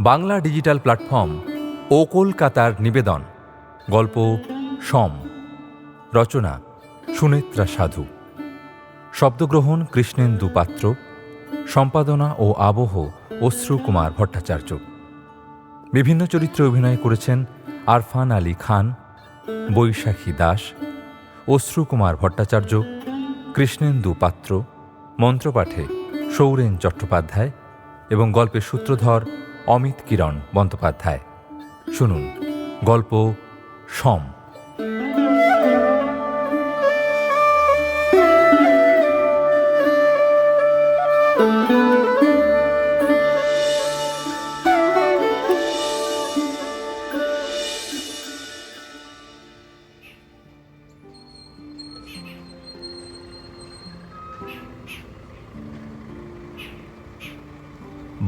Bangla digital platform ও কলকাতার নিবেদন। গল্প সম। রচনা সুনেত্রা সাধু। শব্দগ্রহণ কৃষ্ণেন্দু পাত্র। সম্পাদনা ও আবহ অশ্রু কুমার ভট্টাচার্য। বিভিন্ন চরিত্রে অভিনয় করেছেন আরফান আলী খান, বৈশাখী দাস, অশ্রু কুমার ভট্টাচার্য, কৃষ্ণেন্দু পাত্র, মন্ত্রপাঠে সৌরেন চট্টোপাধ্যায় এবং গল্পের সূত্রধর অমিত কিরণ বন্দ্যোপাধ্যায়। শুনুন গল্প সম।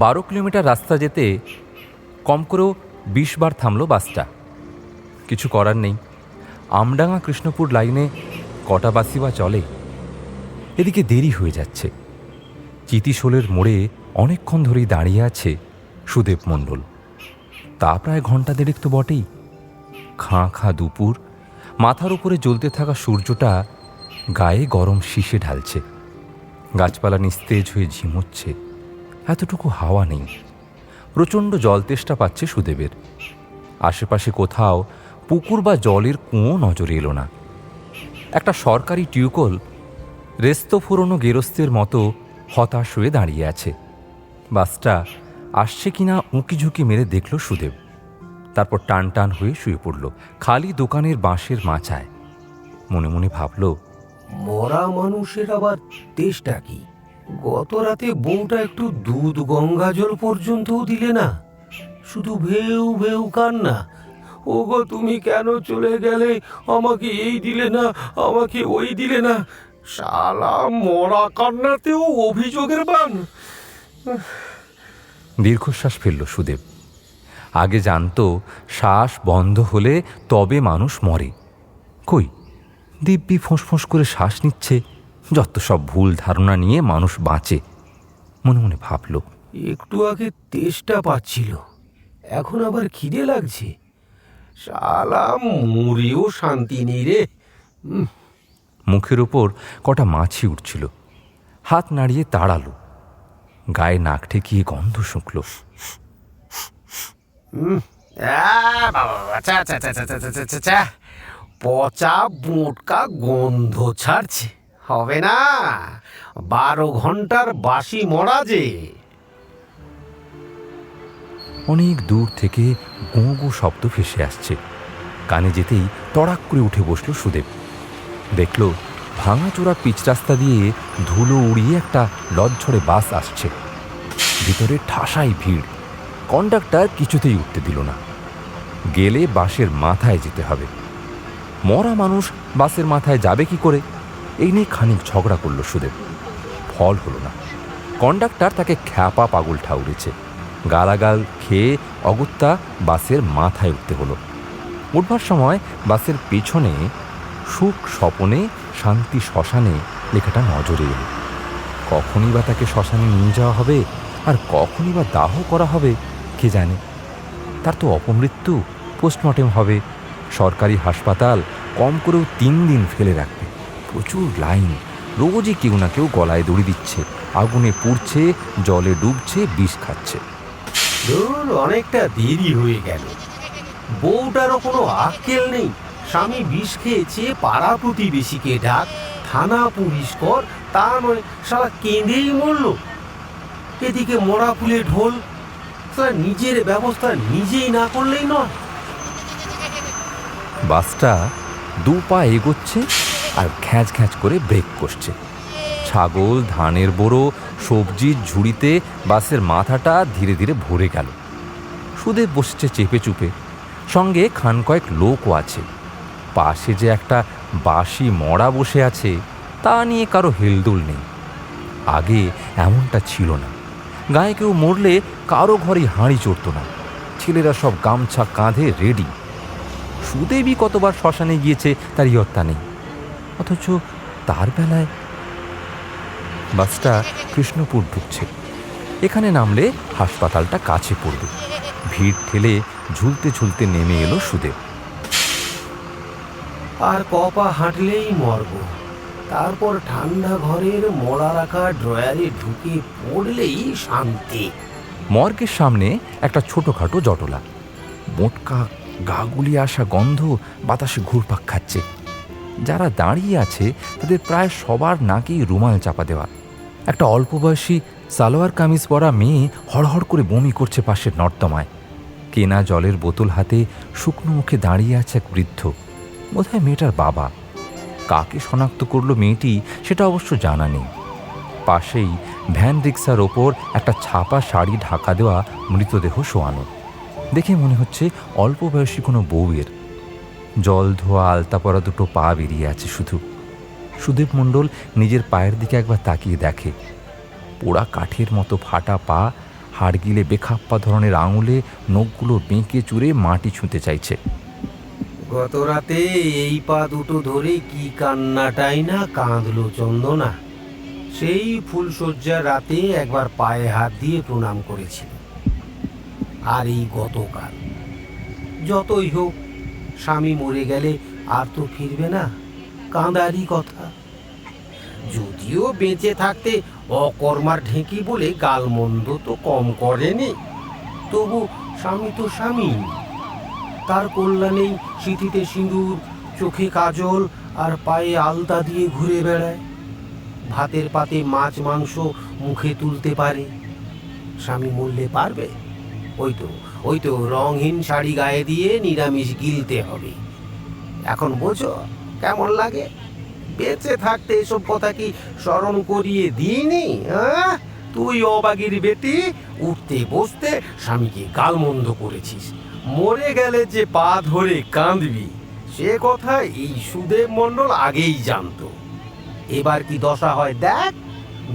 বারো কিলোমিটার রাস্তা যেতে কম করেও বিশ বার থামলো বাসটা। কিছু করার নেই। আমডাঙ্গা কৃষ্ণপুর লাইনে কটা বাসই বা চলে? এদিকে দেরি হয়ে যাচ্ছে। চিতিশোলের মোড়ে অনেকক্ষণ ধরেই দাঁড়িয়ে আছে সুদেব মণ্ডল। তা প্রায় ঘণ্টা দেড়েক তো বটেই। খাঁ খাঁ দুপুর, মাথার উপরে জ্বলতে থাকা সূর্যটা গায়ে গরম শীষে ঢালছে। গাছপালা নিস্তেজ হয়ে ঝিমোচ্ছে। এতটুকু হাওয়া নেই। প্রচণ্ড জল তেষ্টা পাচ্ছে সুদেবের। আশেপাশে কোথাও পুকুর বা জলের কুঁয়ো নজরে এলো না। একটা সরকারি টিউকল রেস্ত ফুরনো গেরস্তের মতো হতাশ হয়ে দাঁড়িয়ে আছে। বাসটা আসছে কিনা উঁকি ঝুঁকি মেরে দেখল সুদেব। তারপর টান টান হয়ে শুয়ে পড়ল, খালি দোকানের বাঁশের মাচায়। মনে মনে ভাবল, মরা মানুষের আবার তেষ্টা কি? গত রাতে বউটা একটু দুধ গঙ্গা জল পর্যন্তও দিলে না। শুধু ভেউ ভেউ কান্না। ওগো, তুমি কেন চলে গেলে? আমাকে এই দিলে না, আমাকে ওই দিলে না। শালা মরা কান্নাতেও অভিযোগের বান। দীর্ঘশ্বাস ফেলল সুদেব। আগে জানতো, শ্বাস বন্ধ হলে তবে মানুষ মরে। কই? দিব্যি ফোঁস ফোঁস করে শ্বাস নিচ্ছে। যত সব ভুল ধারণা নিয়ে মানুষ বাঁচে মনে মনে ভাবল। একটু আগে তেষ্টা পাচ্ছিল এখন আবার খিদে লাগছে। সালাম মুড়িও শান্তি নেই রে। মুখের ওপর কটা মাছি উঠছিল। হাত নাড়িয়ে তাড়ালো। গায়ে নাক ঠেকিয়ে গন্ধ শুকল। পচা বোটকা গন্ধ ছাড়ছে। হবে না। বারো ঘণ্টার বাসি মরা যে। অনেক দূর থেকে গো শব্দ ভেসে আসছে। কানে যেতেই তড়াক করে উঠে বসল সুদেব। দেখল ভাঙাচোরা পিচ রাস্তা দিয়ে ধুলো উড়িয়ে একটা লজ্জরে বাস আসছে। ভিতরে ঠাসাই ভিড়। কন্ডাক্টর কিছুতেই উঠতে দিল না। গেলে বাসের মাথায় যেতে হবে। মরা মানুষ বাসের মাথায় যাবে কি করে? এই নিয়ে খানিক ঝগড়া করল সুদেব। ফল হলো না। কন্ডাক্টর তাকে খ্যাপা পাগল ঠাউরেছে। গালাগাল খেয়ে অগত্যা বাসের মাথায় উঠতে হলো। উঠবার সময় বাসের পেছনে সুখ স্বপনে, শান্তি শ্মশানে লেখাটা নজরে এলো। কখনই বা তাকে শ্মশানে নিয়ে যাওয়া হবে আর কখনই বা দাহ করা হবে, কে জানে? তার তো অপমৃত্যু পোস্টমর্টেম হবে। সরকারি হাসপাতাল কম করেও তিন দিন ফেলে রাখবে। প্রচুর লাইন। রোজই কেউ না কেউ গলায় দড়ি দিচ্ছে। আগুনে পুড়ছে জলে ডুবছে বিষ খাচ্ছে। ধরুন অনেকটা দেরি হয়ে গেল। বউটারও কোনো আক্কেল নেই। স্বামী বিষ খেয়েছে পাড়া প্রতিবেশীকে ডাক থানা পুলিশ কর তা নয় সারা কেঁদেই মরল। এদিকে মরা ফুলে ঢোল সারা নিজের ব্যবস্থা নিজেই না করলেই নয়। বাসটা দু পা এগোচ্ছে আর ঘ্যাঁচ ঘ্যাঁচ করে ব্রেক করছে ছাগল, ধানের বড়ো সবজির ঝুড়িতে বাসের মাথাটা ধীরে ধীরে ভরে গেল। সুদেব বসছে চেপে চুপে। সঙ্গে খান কয়েক লোকও আছে। পাশে যে একটা বাসি মরা বসে আছে, তা নিয়ে কারও হেলদোল নেই। আগে এমনটা ছিল না। গায়ে কেউ মরলে কারও ঘরেই হাঁড়ি চড়তো না। ছেলেরা সব গামছা কাঁধে রেডি। সুদেবী কতবার শ্মশানে গিয়েছে তার ইয়ত্তা নেই। অথচ তার বেলায় বাসটা কৃষ্ণপুর ঢুকছে। এখানে নামলে হাসপাতালটা কাছে পড়বে। ভিড় ঠেলে ঝুলতে ঝুলতে নেমে এলো সুদেব। আর কপা হাঁটলেই মরব। তারপর ঠান্ডা ঘরের মোড়া রাখা ড্রয়ারে ঢুকে পড়লেই শান্তি। মর্গের সামনে একটা ছোটখাটো জটলা। মোটকা গাগুলি আসা গন্ধ বাতাসে ঘুরপাক খাচ্ছে। যারা দাঁড়িয়ে আছে, তাদের প্রায় সবার নাকেই রুমাল চাপা দেওয়া। একটা অল্প বয়সী সালোয়ার কামিজ পরা মেয়ে হড়হড় করে বমি করছে পাশের নর্দমায়। কেনা জলের বোতল হাতে শুকনো মুখে দাঁড়িয়ে আছে এক বৃদ্ধ। বোধহয় মেয়েটার বাবা। কাকে শনাক্ত করল মেয়েটি, সেটা অবশ্য জানা নেই। পাশেই ভ্যান রিক্সার ওপর একটা ছাপা শাড়ি ঢাকা দেওয়া মৃতদেহ শোয়ানো। দেখে মনে হচ্ছে অল্প বয়সী কোনো বউয়ের। জল, ধোয়া, আলতা পরা দুটো পা বেরিয়ে আছে শুধু। সুদীপ মণ্ডল নিজের পায়ের দিকে একবার তাকিয়ে দেখে। পোড়া কাঠের মতো ফাটা পা, হাড়গিলে বেখাপ্পা ধরনের আঙুলে নখগুলো বেঁকে চুরে মাটি ছুঁতে চাইছে। গত রাতে এই পা দুটো ধরে কি কান্নাটাই না কাঁদলো চন্দনা। সেই ফুলশয্যার রাতে একবার পায়ে হাত দিয়ে প্রণাম করেছিল। আর এই গতকাল, যতই হোক স্বামী মরে গেলে আর তো ফিরবে না। কাঁদারই কথা। যদিও বেঁচে থাকতে অকর্মার ঢেঁকি বলে গালমন্দ তো কম করেনি। তবু স্বামী তো স্বামী। তার কল্যাণেই সিঁথিতে সিঁদুর, চোখে কাজল আর পায়ে আলতা দিয়ে ঘুরে বেড়ায়। ভাতের পাতে মাছ মাংস মুখে তুলতে পারে। স্বামী মরলে পারবে? ওই তো ওই তো রঙহীন শাড়ি গায়ে দিয়ে নিরামিষ গিলতে হবে। এখন বোঝো, কেমন লাগে? বেঁচে থাকতে এসব কথা কি স্মরণ করিয়ে দিইনি তুই অবাগির বেটি, উঠতে বসতে স্বামীকে গালমন্দ করেছিস। মরে গেলে যে পা ধরে কাঁদবি, সে কথা এই সুদেব মণ্ডল আগেই জানতো। এবার কি দশা হয় দেখ?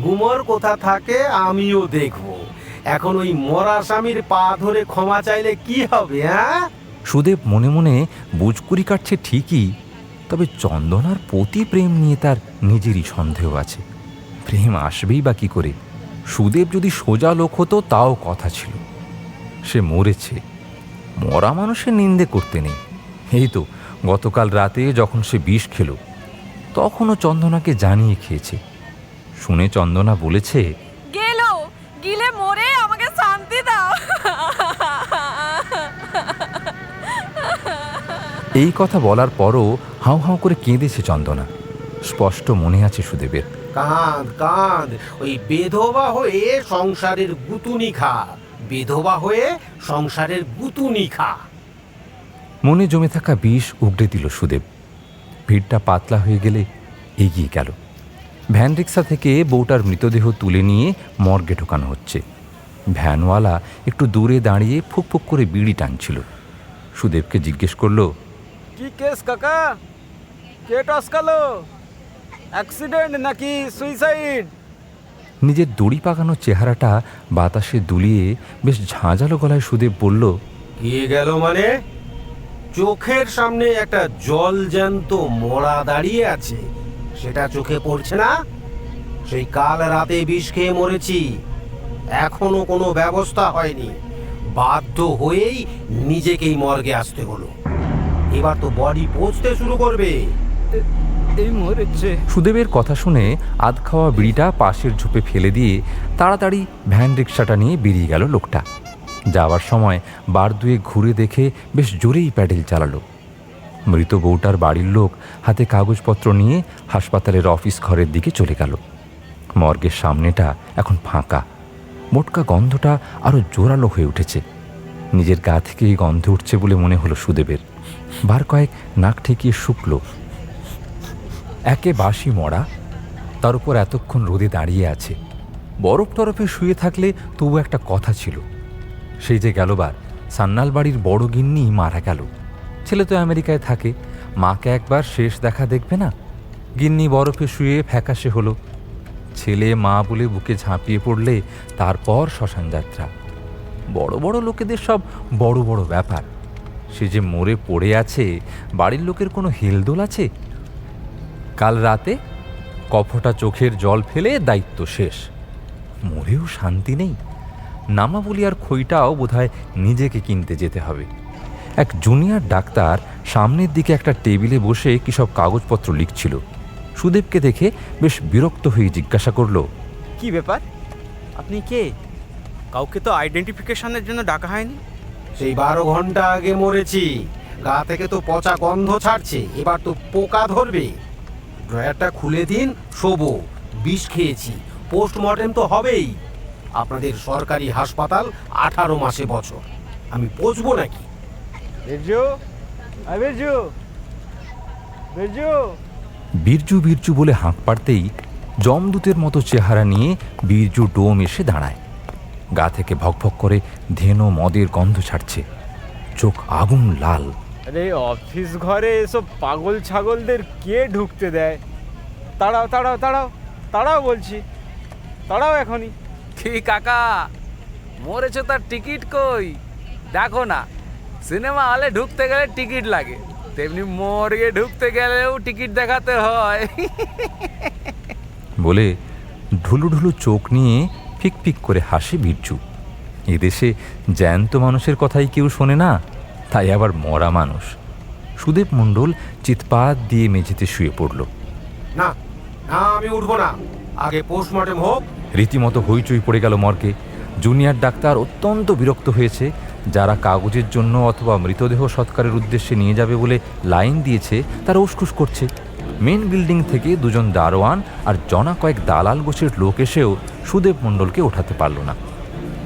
গুমর কোথা থাকে আমিও দেখব। এখন ওই মরা স্বামীর পা ধরে ক্ষমা চাইলে কি হবে হ্যাঁ? সুদেব মনে মনে বুজকুরি কাটছে ঠিকই, তবে চন্দনার প্রতি প্রেম নিয়ে তার নিজেরই সন্দেহ আছে। প্রেম আসবেই বা কি করে? সুদেব যদি সোজা লোক হতো, তাও কথা ছিল। সে মরেছে। মরা মানুষের নিন্দে করতে নেই। এই তো, গতকাল রাতে যখন সে বিষ খেল, তখনও চন্দনাকে জানিয়ে খেয়েছে। শুনে চন্দনা বলেছে গেল গিলে মরে আমাকে শান্তি দাও এই কথা বলার পরও হাউ হাউ করে কেঁদেছে চন্দনা। স্পষ্ট মনে আছে সুদেবের। কাঁদ কাঁদ ওই বেধবা হয়ে সংসারের গুতুনি খা। বেধবা হয়ে সংসারের গুতুনি খা। মনে জমে থাকা বিষ উগড়ে দিল সুদেব। ভিড়টা পাতলা হয়ে গেলে এগিয়ে গেল। ভ্যান রিক্সা থেকে বউটার মৃতদেহ তুলে নিয়ে মর্গে ঢোকানো হচ্ছে। ভ্যানওয়ালা একটু দূরে দাঁড়িয়ে ফুক ফুক করে বিড়ি টানছিল। সুদেবকে জিজ্ঞেস করল কি কেস কাকা? কে টস টসকালো? অ্যাক্সিডেন্ট নাকি সুইসাইড? নিজের দড়ি পাকানো চেহারাটা বাতাসে দুলিয়ে বেশ ঝাঁঝালো গলায় সুদেব বলল কে গেল মানে? চোখের সামনে একটা জল জ্যান্ত মরা দাঁড়িয়ে আছে। সেটা চোখে পড়ছে না? সেই কাল রাতে বিষ খেয়ে মরেছি। এখনও কোনো ব্যবস্থা হয়নি। বাধ্য হয়েই নিজেকেই মর্গে আসতে হলো। এবার তো বডি পৌঁছতে শুরু করবে। এই মরেছে। সুদেবের কথা শুনে আধ খাওয়া বিড়িটা পাশের ঝোপে ফেলে দিয়ে তাড়াতাড়ি ভ্যান রিক্সাটা নিয়ে বেরিয়ে গেল লোকটা। যাওয়ার সময় বার দুয়ে ঘুরে দেখে বেশ জোরেই প্যাডেল চালালো। মৃত বউটার বাড়ির লোক হাতে কাগজপত্র নিয়ে হাসপাতালের অফিস ঘরের দিকে চলে গেল। মর্গের সামনেটা এখন ফাঁকা। মোটকা গন্ধটা আরও জোরালো হয়ে উঠেছে। নিজের গা থেকে এই গন্ধ উঠছে বলে মনে হলো সুদেবের। বার কয়েক নাক ঠেকিয়ে শুকল। একে বাসি মরা, তার উপর এতক্ষণ রোদে দাঁড়িয়ে আছে। বরফ টরফে শুয়ে থাকলে তবু একটা কথা ছিল। সেই যে গেলবার সান্নাল বাড়ির বড় গিন্নি মারা গেল। ছেলে তো আমেরিকায় থাকে, মাকে একবার শেষ দেখা দেখবে না? গিন্নি বরফে শুয়ে ফ্যাকাশে হলো। ছেলে মা বলে বুকে ঝাঁপিয়ে পড়লে, তারপর শ্মশান যাত্রা বড় বড় লোকেদের সব বড় বড় ব্যাপার। সে যে মরে পড়ে আছে, বাড়ির লোকের কোনো হেলদোল আছে? কাল রাতে কফটা চোখের জল ফেলে দায়িত্ব শেষ। মরেও শান্তি নেই। নামাবলি আর খইটাও বোধহয় নিজেকে কিনতে যেতে হবে। এক জুনিয়র ডাক্তার সামনের দিকে একটা টেবিলে বসে কী সব কাগজপত্র লিখছিল। সুদেবকে দেখে বেশ বিরক্ত হয়ে জিজ্ঞাসা করল, কি ব্যাপার? আপনি কে? কাউকে তো আইডেন্টিফিকেশনের জন্য ডাকা হয়নি? সেই বারো ঘণ্টা আগে মরেছি। গা থেকে তো পচা গন্ধ ছাড়ছে এবার তো পোকা ধরবে। ড্রয়ারটা খুলে দিন শোবো বিষ খেয়েছি পোস্টমর্টেম তো হবেই। আপনাদের সরকারি হাসপাতাল আঠারো মাসে বছর। আমি পচবো নাকি? বেরজু বেরজু। বেরজু। বীরজু বীরজু বলে হাঁক পাড়তেই জমদূতের মতো চেহারা নিয়ে বীরজু ডোম এসে দাঁড়ায়। গা থেকে ভকভক করে ধেনো মদের গন্ধ ছাড়ছে। চোখ আগুন লাল। আরে অফিস ঘরে এসব পাগল ছাগলদের কে ঢুকতে দেয়? তাড়াও তাড়াও তাড়াও তাড়াও বলছি। তাড়াও এখনই। কি কাকা? মরেছে তার টিকিট কই? দেখো না সিনেমা হলে ঢুকতে গেলে টিকিট লাগে। তেমনি মর্গে ঢুকতে গেলেও টিকিট দেখাতে হয়। বলে ঢুলু ঢুলু চোখ নিয়ে ফিক ফিক করে হাসে বীরজু। এদেশে জ্যান্ত মানুষের কথাই কেউ শোনে না তাই আবার মরা মানুষ। সুদেব মণ্ডল চিৎপাত দিয়ে মেঝেতে শুয়ে পড়ল। না না আমি উঠবো না। আগে পোস্টমর্টেম হোক। রীতিমতো হইচই পড়ে গেল মর্গে। জুনিয়র ডাক্তার অত্যন্ত বিরক্ত হয়েছে যারা কাগজের জন্য অথবা মৃতদেহ সৎকারের উদ্দেশ্যে নিয়ে যাবে বলে লাইন দিয়েছে তারা উসকুস করছে। মেন বিল্ডিং থেকে দুজন দারোয়ান আর জনা কয়েক দালাল গোছের লোক এসেও সুদেব মণ্ডলকে ওঠাতে পারল না।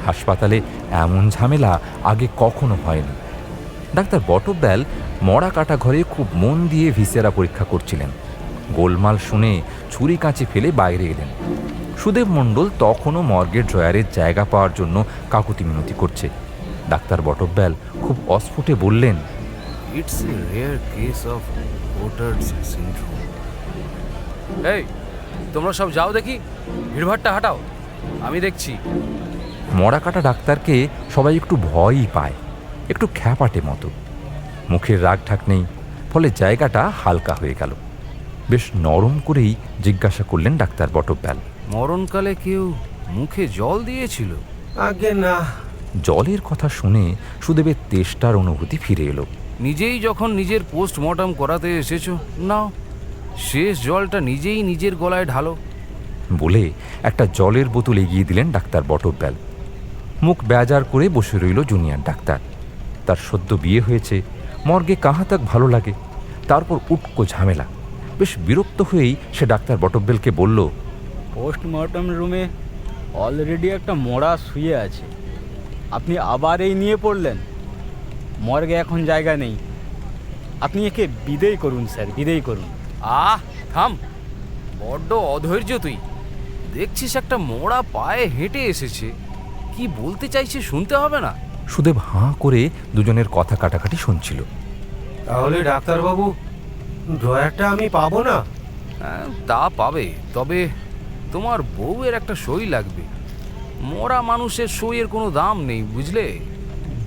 হাসপাতালে এমন ঝামেলা আগে কখনো হয়নি। ডাক্তার বটব্যাল মরা কাটা ঘরে খুব মন দিয়ে ভিসেরা পরীক্ষা করছিলেন। গোলমাল শুনে ছুরি কাঁচি ফেলে বাইরে এলেন। সুদেব মণ্ডল তখনও মর্গের ড্রয়ারের জায়গা পাওয়ার জন্য কাকুতি মিনতি করছে। ডাক্তার বটব্যাল খুব অস্ফুটে বললেন it's a rare case of voters syndrome. এই তোমরা সব যাও দেখি ভিড়ভাড়টা হাঁটাও আমি দেখছি। মরা কাটা ডাক্তারকে সবাই একটু ভয়ই পায় একটু খ্যাপাটে মতো। মুখের রাগ ঠাক নেই ফলে জায়গাটা হালকা হয়ে গেল। বেশ নরম করেই জিজ্ঞাসা করলেন ডাক্তার বটব্যাল মরণকালে কেউ মুখে জল দিয়েছিল? আগে না। জলের কথা শুনে সুদেবের তেষ্টার অনুভূতি ফিরে এলো। নিজেই যখন নিজের পোস্টমর্টম করাতে এসেছ নাও শেষ জলটা নিজেই নিজের গলায় ঢালো। বলে একটা জলের বোতল এগিয়ে দিলেন ডাক্তার বটব্যাল মুখ বেজার করে বসে রইল জুনিয়র ডাক্তার। তার সদ্য বিয়ে হয়েছে মর্গে কাহা তাক ভালো লাগে তারপর উটকো ঝামেলা। বেশ বিরক্ত হয়েই সে ডাক্তার বটব্যালকে বলল পোস্টমর্টম রুমে অলরেডি একটা মরা শুয়ে আছে। আপনি আবার এই নিয়ে পড়লেন? মর্গে এখন জায়গা নেই। আপনি একে বিদেয় করুন স্যার বিদেয় করুন। আহ থাম। বড্ড অধৈর্য তুই। দেখছিস একটা মোড়া পায়ে হেঁটে এসেছে। কি বলতে চাইছে শুনতে হবে না। সুদেব হাঁ করে দুজনের কথা কাটাকাটি শুনছিল। তাহলে ডাক্তারবাবু ড্রয়ারটা আমি পাবো না? হ্যাঁ, তা পাবে। তবে তোমার বউয়ের একটা সই লাগবে। মরা মানুষের সইয়ের কোনো দাম নেই বুঝলে?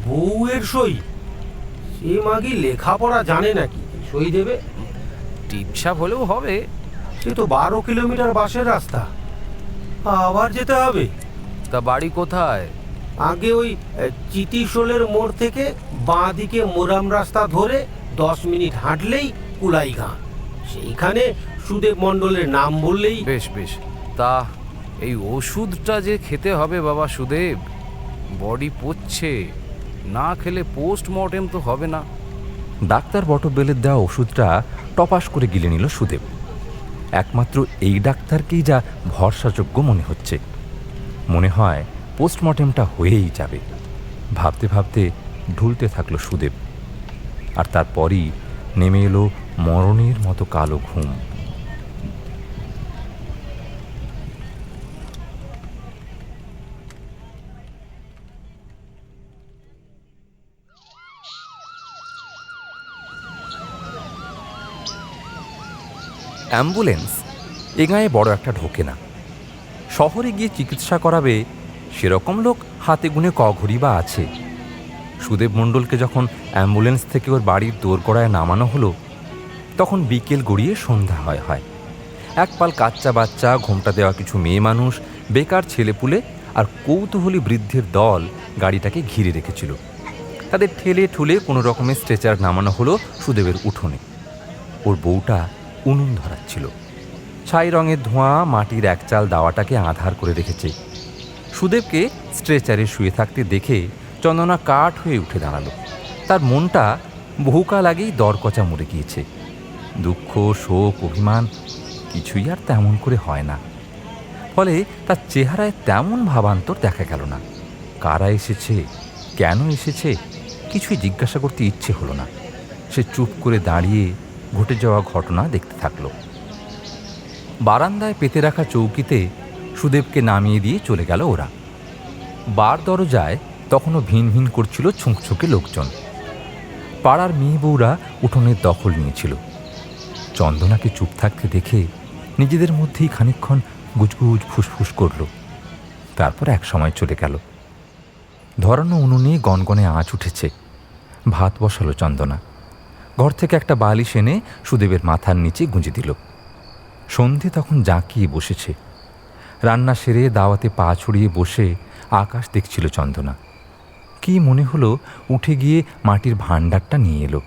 বউয়ের সই? সে মাগি লেখাপড়া জানে নাকি? সই দেবে? টিপসাপ হলেও হবে। সে তো বারো কিলোমিটার বাসের রাস্তা। আবার যেতে হবে। তা বাড়ি কোথায়? আগে ওই চিতিশোলের মোড় থেকে বাঁ দিকে মোরাম রাস্তা ধরে দশ মিনিট হাঁটলেই কুলাইগাঁ। সেইখানে সুদেব মণ্ডলের নাম বললেই বেশ বেশ। তা এই ওষুধটা যে খেতে হবে বাবা সুদেব বডি পচছে। না খেলে পোস্টমর্টেম তো হবে না। ডাক্তার বটব্যালের দেওয়া ওষুধটা টপাস করে গিলে নিল সুদেব। একমাত্র এই ডাক্তারকেই যা ভরসাযোগ্য মনে হচ্ছে। মনে হয় পোস্টমর্টেমটা হয়েই যাবে। ভাবতে ভাবতে ঢুলতে থাকল সুদেব। আর তারপরই নেমে এলো মরণের মতো কালো ঘুম। অ্যাম্বুলেন্স এ গায়ে বড় একটা ঢোকে না। শহরে গিয়ে চিকিৎসা করাবে সেরকম লোক হাতে গুনে কঘড়ি বা আছে। সুদেব মণ্ডলকে যখন অ্যাম্বুলেন্স থেকে ওর বাড়ির দোরগড়ায় নামানো হলো, তখন বিকেল গড়িয়ে সন্ধ্যা হয় হয়। এক পাল কাচ্চা বাচ্চা, ঘোমটা দেওয়া কিছু মেয়ে মানুষ, বেকার ছেলেপুলে আর কৌতূহলী বৃদ্ধের দল গাড়িটাকে ঘিরে রেখেছিল। তাদের ঠেলে ঠুলে কোনো রকমের স্ট্রেচার নামানো হলো সুদেবের উঠোনে। ওর বউটা উনুন ধরাচ্ছিল ছাই রঙের ধোঁয়া মাটির একচাল দাওয়াটাকে আধার করে রেখেছে। সুদেবকে স্ট্রেচারে শুয়ে থাকতে দেখে চন্দনা কাঠ হয়ে উঠে দাঁড়াল। তার মনটা বহুকাল আগেই দরকচা মরে গিয়েছে। দুঃখ, শোক, অভিমান কিছুই আর তেমন করে হয় না। ফলে তার চেহারায় তেমন ভাবান্তর দেখা গেল না। কারা এসেছে? কেন এসেছে? কিছুই জিজ্ঞাসা করতে ইচ্ছে হলো না। সে চুপ করে দাঁড়িয়ে ঘটে যাওয়া ঘটনা দেখতে থাকল। বারান্দায় পেতে রাখা চৌকিতে সুদেবকে নামিয়ে দিয়ে চলে গেল ওরা। বার দরজায় তখনও ভিন ভিন করছিল ছুঁকছুকে লোকজন। পাড়ার মেয়ে বউরা উঠোনের দখল নিয়েছিল। চন্দনাকে চুপ থাকতে দেখে নিজেদের মধ্যেই খানিকক্ষণ গুজগুজ ফুসফুস করল। তারপর এক সময় চলে গেল। ধরানো উনুনে গনগনে আঁচ উঠেছে। ভাত বসালো চন্দনা। ঘর থেকে একটা বালিশ এনে সুদেবের মাথার নিচে গুঁজে দিল। সন্ধে তখন জাঁকিয়ে বসেছে। রান্না সেরে দাওয়াতে পা ছড়িয়ে বসে আকাশ দেখছিল চন্দনা। কি মনে হলো উঠে গিয়ে মাটির ভাণ্ডারটা নিয়ে এলো।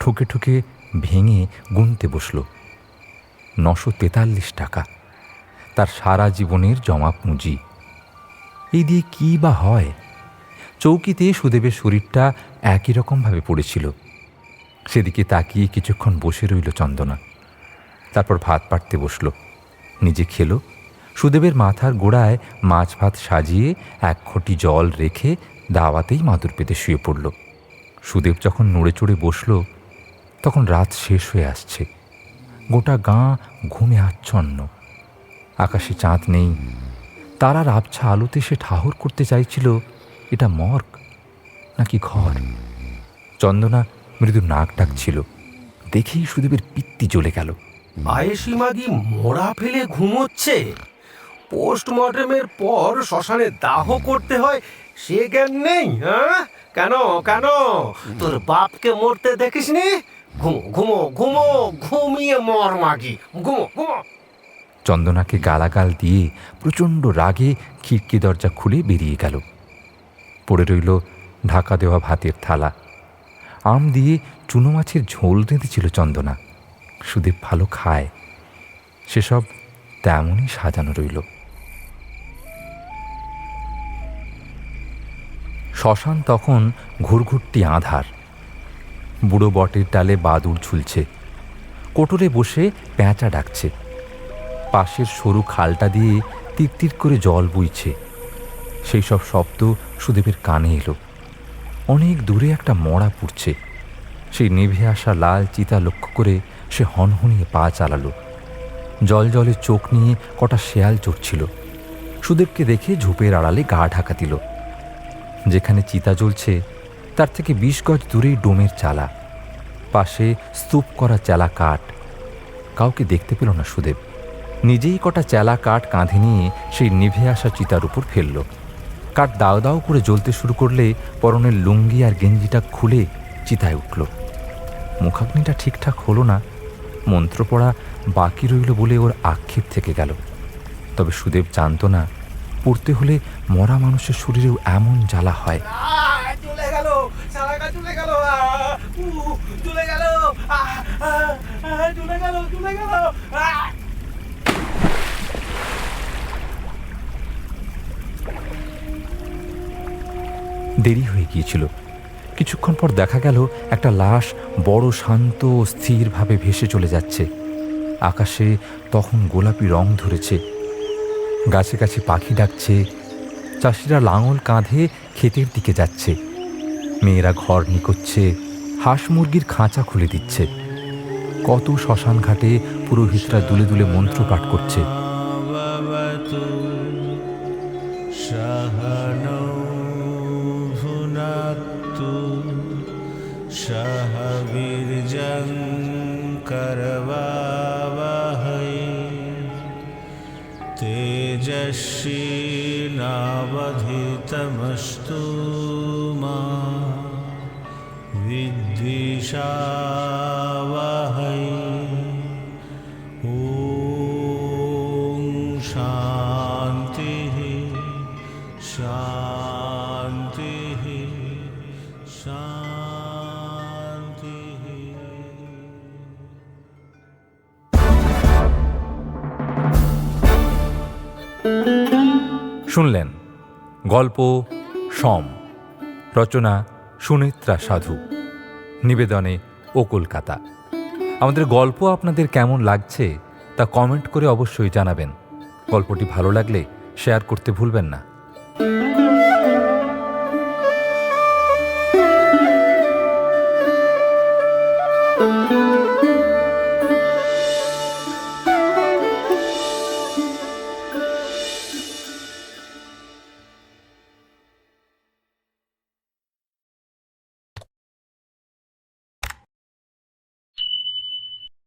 ঠুকে ঠুকে ভেঙে গুনতে বসল। নশো তেতাল্লিশ টাকা। তার সারা জীবনের জমা পুঁজি। এই দিয়ে কী বা হয়? চৌকিতে সুদেবের শরীরটা একই রকমভাবে পড়েছিল। সেদিকে তাকিয়ে কিছুক্ষণ বসে রইল চন্দনা। তারপর ভাত পাড়তে বসল। নিজে খেলো। সুদেবের মাথার গোড়ায় মাছ ভাত সাজিয়ে এক খটি জল রেখে দাওয়াতেই মাদুর পেতে শুয়ে পড়ল। সুদেব যখন নড়ে চড়ে বসল, তখন রাত শেষ হয়ে আসছে। গোটা গাঁ ঘুমে আচ্ছন্ন। আকাশে চাঁদ নেই। তারার আবছা আলোতে সে ঠাহর করতে চাইছিল, এটা মর্গ নাকি ঘর? চন্দনা মৃদু নাক ডাকছিল দেখেই সুদেবের পিত্তি জ্বলে গেল। আয়েশি মাগি মোড়া ফেলে ঘুমোচ্ছে। পোস্টমর্টেমের পর শ্মশানে দাহ করতে হয় সে জ্ঞান নেই হ্যাঁ? কেন কেন? তোর বাপকে মরতে দেখিসনি? ঘুমো ঘুমো ঘুমো ঘুমিয়ে মর মাগি। ঘুমো ঘুমো। চন্দনাকে গালাগাল দিয়ে প্রচণ্ড রাগে খিড়কি দরজা খুলে বেরিয়ে গেল। পড়ে রইল ঢাকা দেওয়া ভাতের থালা। আম দিয়ে চুনো মাছের ঝোল রেঁধেছিল চন্দনা। সুদেব ভালো খায়। সেসব তেমনই সাজানো রইল। শ্মশান তখন ঘুরঘুরটি আধার। বুড়ো বটের ডালে বাদুর ঝুলছে। কোটরে বসে পেঁচা ডাকছে। পাশের সরু খালটা দিয়ে তীর করে জল বইছে। সেই সব শব্দ সুদেবের কানে এলো। অনেক দূরে একটা মড়া পুড়ছে। সেই নেভে আসা লাল চিতা লক্ষ্য করে সে হনহনিয়ে পা চালালো। জল জলে চোখ নিয়ে কটা শেয়াল চড়ছিল। সুদেবকে দেখে ঝোপের আড়ালে গা ঢাকা দিল। যেখানে চিতা জ্বলছে, তার থেকে বিশ গজ দূরেই ডোমের চালা। পাশে স্তূপ করা চেলা কাঠ। কাউকে দেখতে পেল না সুদেব। নিজেই কটা চেলা কাঠ কাঁধে নিয়ে সেই নিভে আসা চিতার উপর ফেলল। কাঠ দাও দাও করে জ্বলতে শুরু করলে পরনের লুঙ্গি আর গেঞ্জিটা খুলে চিতায় উঠল। মুখাগ্নিটা ঠিকঠাক হলো না। মন্ত্র পড়া বাকি রইল বলে ওর আক্ষেপ থেকে গেল। তবে সুদেব জানতো না, পড়তে হলে মরা মানুষের শরীরেও এমন জ্বালা হয়। চলে গেল দেরি হয়ে গিয়েছিল। কিছুক্ষণ পর দেখা গেল, একটা লাশ বড় শান্ত ও স্থিরভাবে ভেসে চলে যাচ্ছে। আকাশে তখন গোলাপি রং ধরেছে। গাছে গাছে পাখি ডাকছে। চাষিরা লাঙল কাঁধে ক্ষেতের দিকে যাচ্ছে। মেয়েরা ঘর নিকোচ্ছে, হাঁস মুরগির খাঁচা খুলে দিচ্ছে। কত শ্মশান ঘাটে পুরোহিতরা দুলে দুলে মন্ত্র পাঠ করছে। सह वीरजं करवावहै। तेजस्वी नावधितमस्तु मा। विद्विषा শুনলেন গল্প সম, রচনা সুনেত্রা সাধু, নিবেদনে ও কলকাতা। আমাদের গল্প আপনাদের কেমন লাগছে তা কমেন্ট করে অবশ্যই জানাবেন। গল্পটি ভালো লাগলে শেয়ার করতে ভুলবেন না।